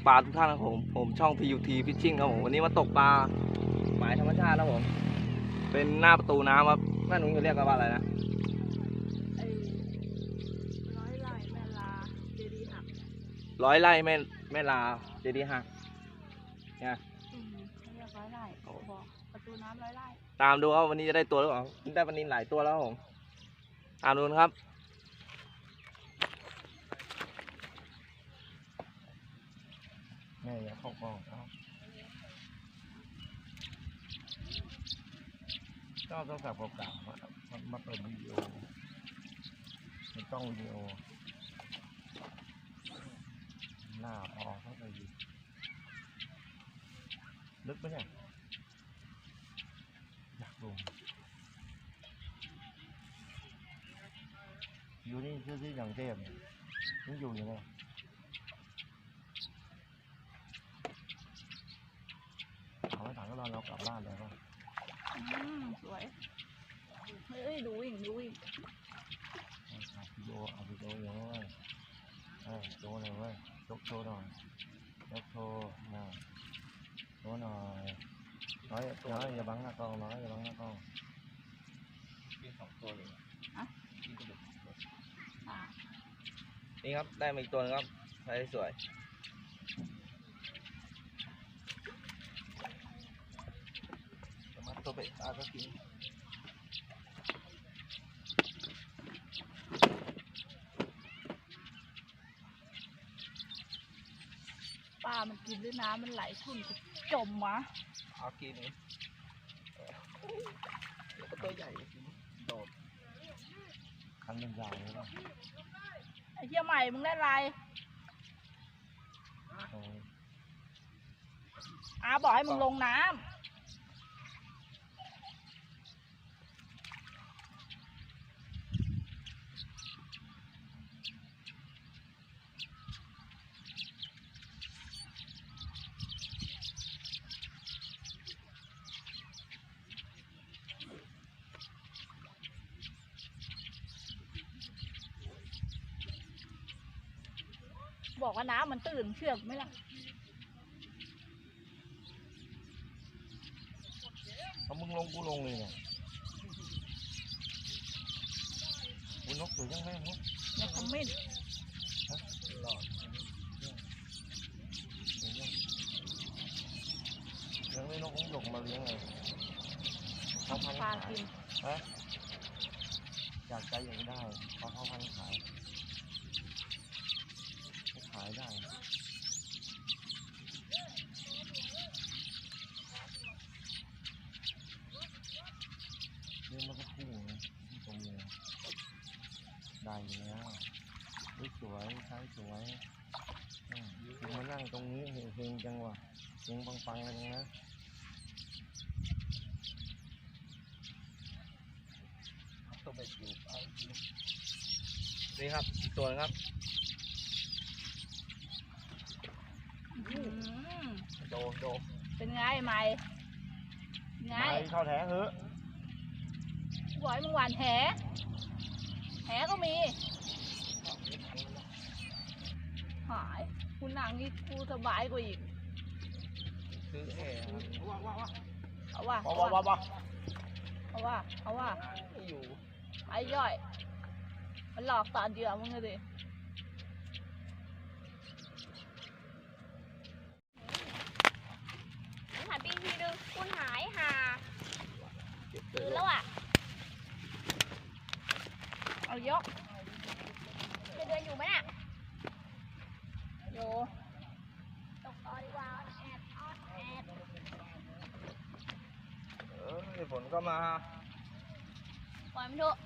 ดีนานานักปลาทุกท่านนะครับผมผมช่อง PUT Fishing ครับผมวันนี้มาตกปลาหมายธรรมชาตินะครับผม เป็นหน้าประตูน้ำครับแม่หนุ่มเขาเรียกกันว่าอะไรนะไอ้ร้อยไร่แม่ลาเจดีย์หักร้อยไร่แม่แม่ลาเจดีย์หักอืมเขาเรียกร้อยไร่บอกประตูน้ำร้อยไร่ตามดูครับวันนี้จะได้ตัวหรือเปล่าได้ปลานินหลายตัวแล้วครับผมตามดูนะครับ แม่ อย่าเข้ากล้องเอาก็ต้องสับเปล่าๆมามาเปิดวิดีโอมันต้องวิดีโอ หน้าออกเข้าไปดิลึกไหมเนี่ยอยากลงอยู่นี่ชื่อที่อย่างเทพเนี่ยนี่อยู่ยังไงเอาไว้ถังก็รอเรากลับบ้านเลยป่ะ อืมสวยเฮ้ยดูอีกดูอีก เอาวิดีโอเอาวิดีโออย่างเว้ยเออโชว์หน่อยเว้ย ยกโชว์หน่อยยกโชว์หน่อยโชว์หน่อยน้อยน้อยอย่าบังหน้ากล้องน้อยอย่าบังหน้ากล้อง อ่า นี่ครับ ได้มาอีกตัวหนึงครับใช้สวย จะมาตัวเบ็ดตาก็กิน ปลา มันกินด้วยน้ำมันไหลชุ่นก็จมวะเอากินตัวใหญ่โดดคันเป็นยาวเลยป่ะไอ้เหี้ยใหม่มึงได้อะไรโอ้ยอาบอกให้มึงลงน้ำ บอกว่าน้ำมันตื่นเชื่อกูไหมล่ะเอามึงลงกูลงเลยเนี่ยกูนกตัวยังไงนกอย่าคอมเมนต์หลอดยังไม่นกของหลงมาเลี้ยงเลยเขาพันปลาขายกินฮะอยากใจอยากได้เขาเขาพันขายเขายได้เรื่องมันก็พุ่งนะตรงนี้ได้อยู่แล้วสวยใช้สวยมถึงมานั่งตรงนี้เฮงจังวะเฮงปังๆกันนะตัวเบ็ดอยู่เอากินนี่ครับอีกตัวนึงครับ อืม โดโดเป็นไงใหม่ไงไปเข้าแถเถอะกูบอกให้มึงหวานแหแหก็มีหายกูนั่งนี่กูสบายกว่าอีกซื้อแห่ครับเอาว่าว้าเอาว้าว่าว้าว้าเอาว่าเอาว่าไม่อยู่ไอ้ย่อย มันหลอกตอนเหยื่อมึงเลยดิหายไปอีกทีนึงคุณหายหา เก็บเล ตื่ ย นแล้วอะ เอายกจะเดินอยู่ไหมน่ะโยตกต่อดีกว่าแอบออดแอบเออฝนก็มาปล่อยมันเถอะ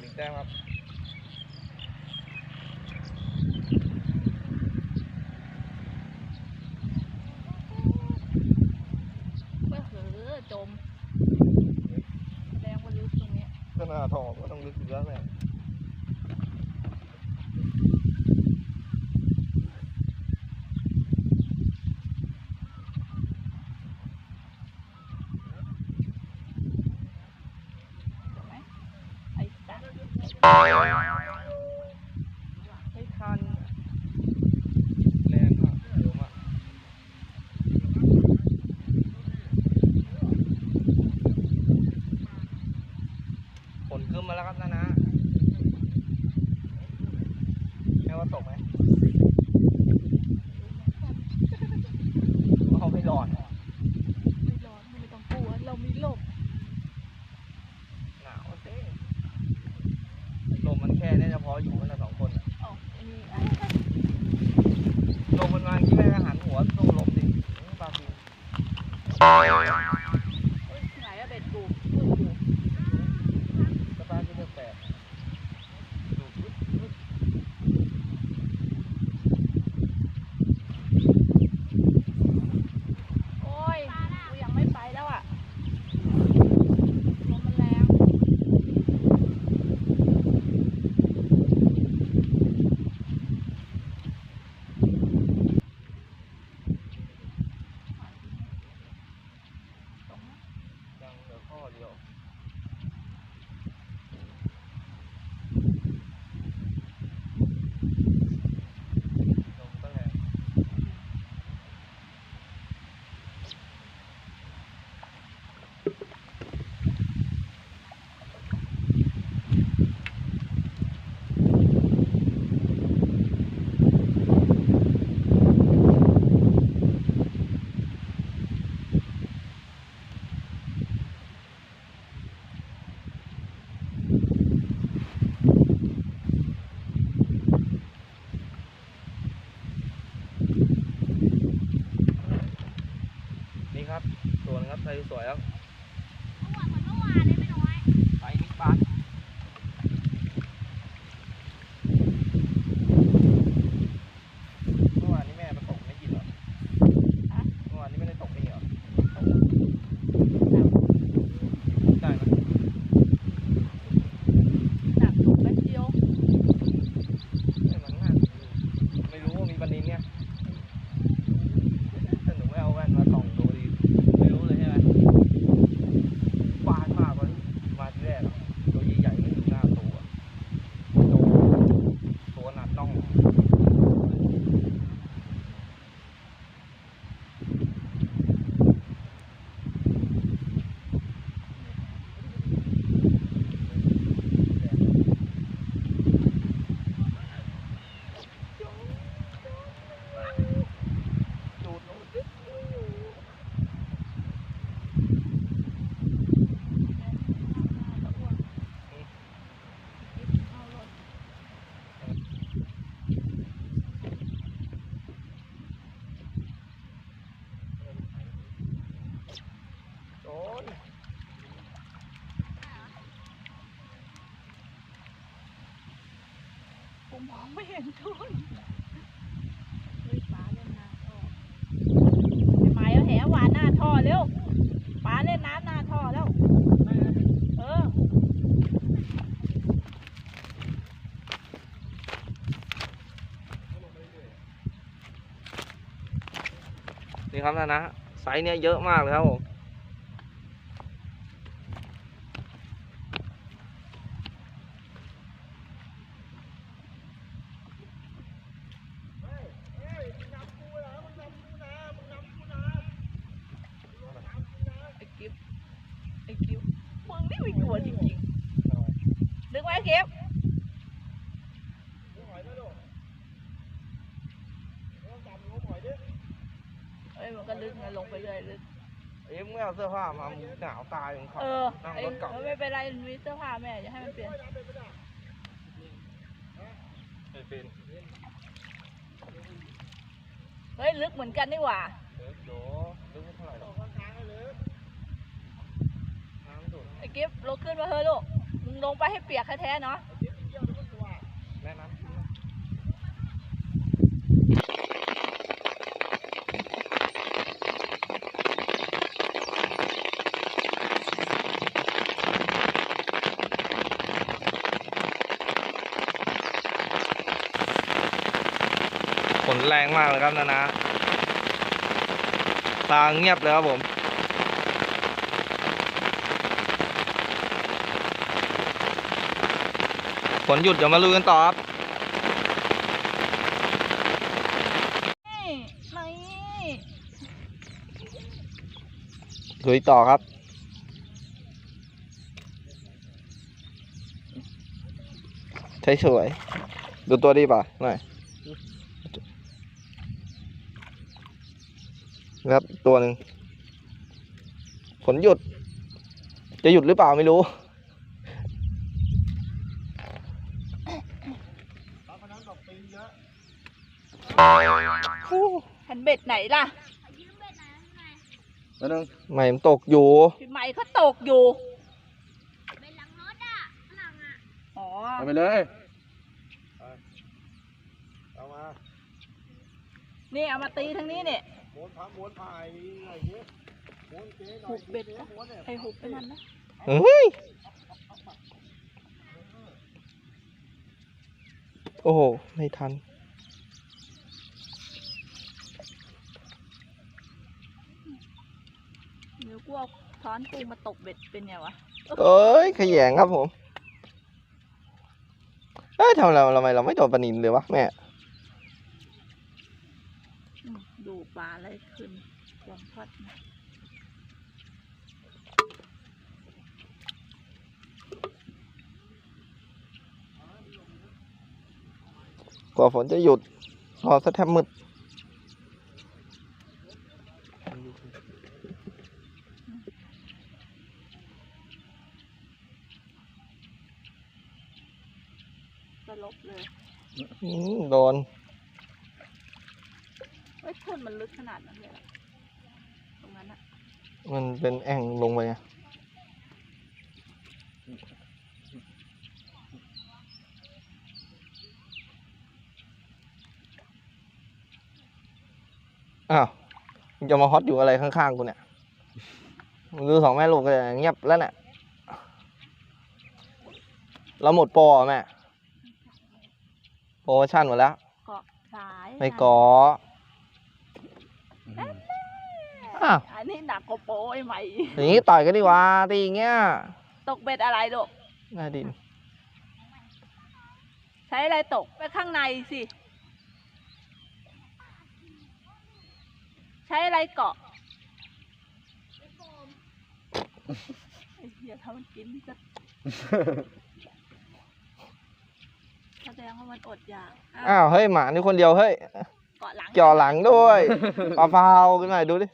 หนึ่งแต้มครับจมแรงมันลึกตรงนี้ก็นาาถอดก็ต้องลึกเยอะแล้แหละ นขึ้นมาแล้วครับนะนะแค่ว่าตกไหมเขาไม่รอดไม่ร้อนไม่ต้องกลัว เรามีลมหนาวเต้ลมมันแค่เนี่ยเฉพาะอยู่กันละสองคนอะอ๋อไอ้นี่ไอ้ลมมันมาอย่างนี้แม่ก็หันหัวสู้ลมดิอื้อปลาบินเฮ้ยไหนอะเบ็ดกูกูกู สตาร์ทที่เลือกแปดดูปึ๊บปึ๊บ โอ้ยกูยังไม่ไปแล้วอะลมมันแรง ยังเหลือข้อเดียวลมก็แรง นี่ครับส่วนครับไทยสวยครับ เมื่อวานเหมือนเมื่อวานเลยไม่น้อย ไปนิกปานเมื่อวานนี้แม่มาตกไม่กินเหรอเมื่อวานนี้ไม่ได้ตกนี่เหรอได้ไหม หนักถูกแป๊บเดียว ไม่มันง่ายไม่รู้ว่ามีปลานินเนี่ยถ้าหนูไม่เอาแว่นมาส่องดูดีไม่รู้เลยใช่ไหมฟาดมากเลยมาที่แรกอะตัวใหญ่ๆไม่ถึงหน้าตัวตัวตัวหนัดน่อง ดูดลงสิ โดน กูมอง ไม่เห็นทุนเฮ้ยปลาเล่นน้ำท่อไอ้ไม้เอาแหหวานหน้าท่อเร็วปลาเล่นน้ำหน้าท่อแล้ว เออ นี่ครับนะนะไซส์เนี่ยเยอะมากเลยครับผม ไอ้กิฟไอ้กิฟมึงนี่ไม่กลัวจริงๆนึกไว้กิฟเอ้ยมันก็ ลึกไงลงไปเรื่อยลึก เอ๊ะมึงไม่เอาเสื้อผ้ามามึงหนาวตายมึงขับเออนั่งไอ้รถกลับเออไม่เป็นไรมีเสื้อผ้าแม่อย่าให้มันเปลี่ยนไม่เป็นเฮ้ยลึกเหมือนกันนี่หว่าเดี๋ยวโดลึกไม่เท่าไหร่หรอกน้ำดูดไอ้กิฟลงขึ้นมาเถอะลูกมึงลงไปให้เปียกแท้ๆเนาะ แม่น้ำ ฝ นแรงมากเลยครับนะนะตาเงียบเลยครับผมฝนหยุดเดี๋ยวมาลุยกันต่อครับลุยต่อครับ ใช้สวย ดูตัวดีป่ะหน่อย นะครับ ตัวหนึ่งฝนหยุด จะหยุดหรือเปล่าไม่รู้แผ่นเบ็ดไหนล่ะยืมเบ็ดหน่อยหน่อยแล้วนึงไม่มันตกอยู่พี่ใหม่เขาตกอยู่เบ็ดหลังรถอะข้างหลังอะอ๋อเอาไปเลยเอามานี่เอามาตีทางนี้เนี่ย ม้วนพับม้วนพายอะไรเงี้ยม้วนเจ๊หน่อยหุบเบ็ดนะไอหุบไปมันนะเฮ้ยโอ้โห ไม่ทัน เดี๋ยวกูเอาช้อนปูมาตกเบ็ดเป็นไงวะ เอ้ย ขยงครับผม เอ้ยทำไมเราทำไมเราไม่โดนปลานินเลยวะแม่ อื มดูปลาอะไรขึ้นลองทอดนะกว่าฝนจะหยุดรอสักแทบมืดสลบเลยอืมโดน เฮ้ยทุ่นมันลึกขนาดนั้นเลยเหรอตรงนั้นอะมันเป็นแอ่งลงไปไงอ้าวมึงจะมาฮอตอยู่อะไรข้างๆกูเนี่ยมึงดูสองแม่ลูกเลยเงียบแล้วเนี่ยเราหมดโปรเหรอแม่ โปรโมชั่นหมดแล้ว เกาะสาย ไม่กอ อ้าวอันนี้หนักกว่าโป้ไอ้ใหม่อย่างนี้ต่อยกันดีกว่าตีอย่างเงี้ย ตกเบ็ดอะไรลูกหน้าดิน ใช้อะไรตกไปข้างในสิ ใช้อะไรเกาะไอ้เหี้ยถ้ามันกินจะแสดงว่ามันอดอยาก อ้าวอ้าวเฮ้ย หมานี่คนเดียว เฮ้ย เกาะหลังจ่อหลังด้วยปลาเปล่าขึ้นหน่อยดูดิ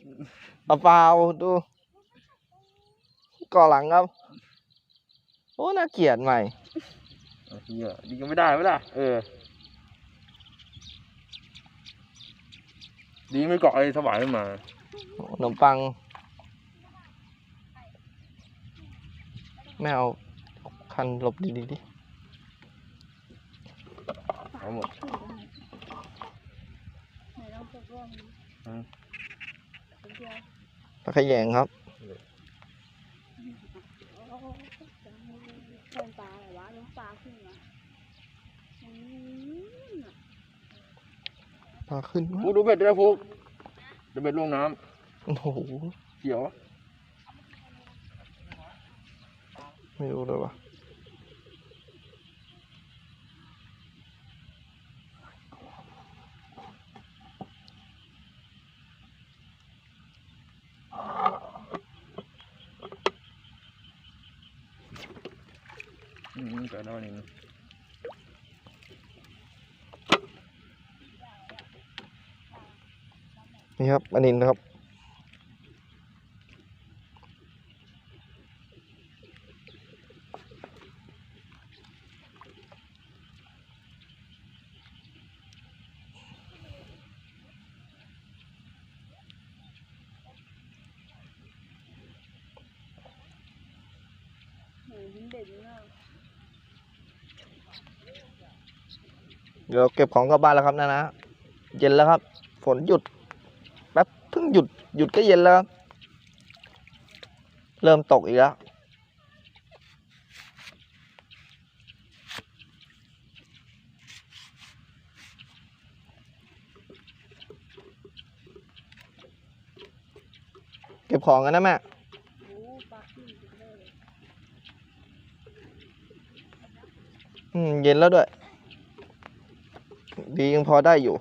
ปลาเปล่าดูก่อหลังครับ โอ้น่าเกลียดใหม่เอาเฮียดีก็ไม่ได้ไหมล่ะเออ ดีไม่เกาะไอ้ถวายขึ้นมาขนมปังไม่เอาคันหลบดีๆดิเอาหมด ไหนลองตกร่วง อืม คนเดียว ปลาขยงครับเพิ่นปลาอะไรวะน้องปลาขึ้นมาอืมปลาขึ้นฟุกดูเบ็ดด้วยนะฟุกดูเบ็ดลงน้โอ้โหำเขียว ไม่รู้เลยวะ อืมเกิดแล้วนี่นี่ครับอันนี้นะครับ เดี๋ยวเก็บของกลับบ้านแล้วครับนะนะเย็นแล้วครับ ฝนหยุดแป๊บเพิ่งหยุดหยุดก็เย็นแล้วเริ่มตกอีกแล้วเก็บของกันนะแม่เย็นแล้วด้วย ดียังพอได้อยู่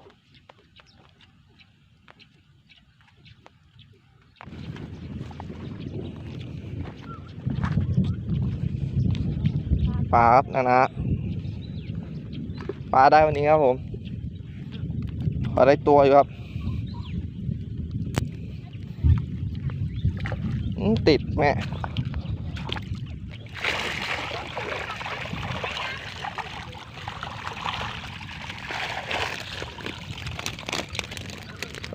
ปลาครับนะนะปลาได้วันนี้ครับผม พอได้ตัวอยู่ครับติดแม่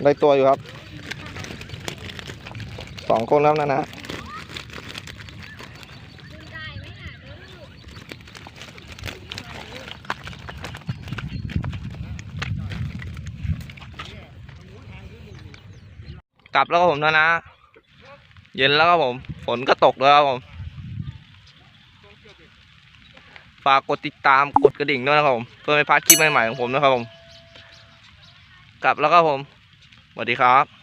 ได้ตัวอยู่ครับสองคนแล้วนะนะกลับแล้วครับผมนะนะ เย็นแล้วครับผม ฝนก็ตกแล้วครับผม ฝากกดติดตามกดกระดิ่งด้วยนะครับผม เพื่อไม่พลาดคลิปใหม่ๆของผมนะครับผม กลับแล้วครับผม สวัสดีครับ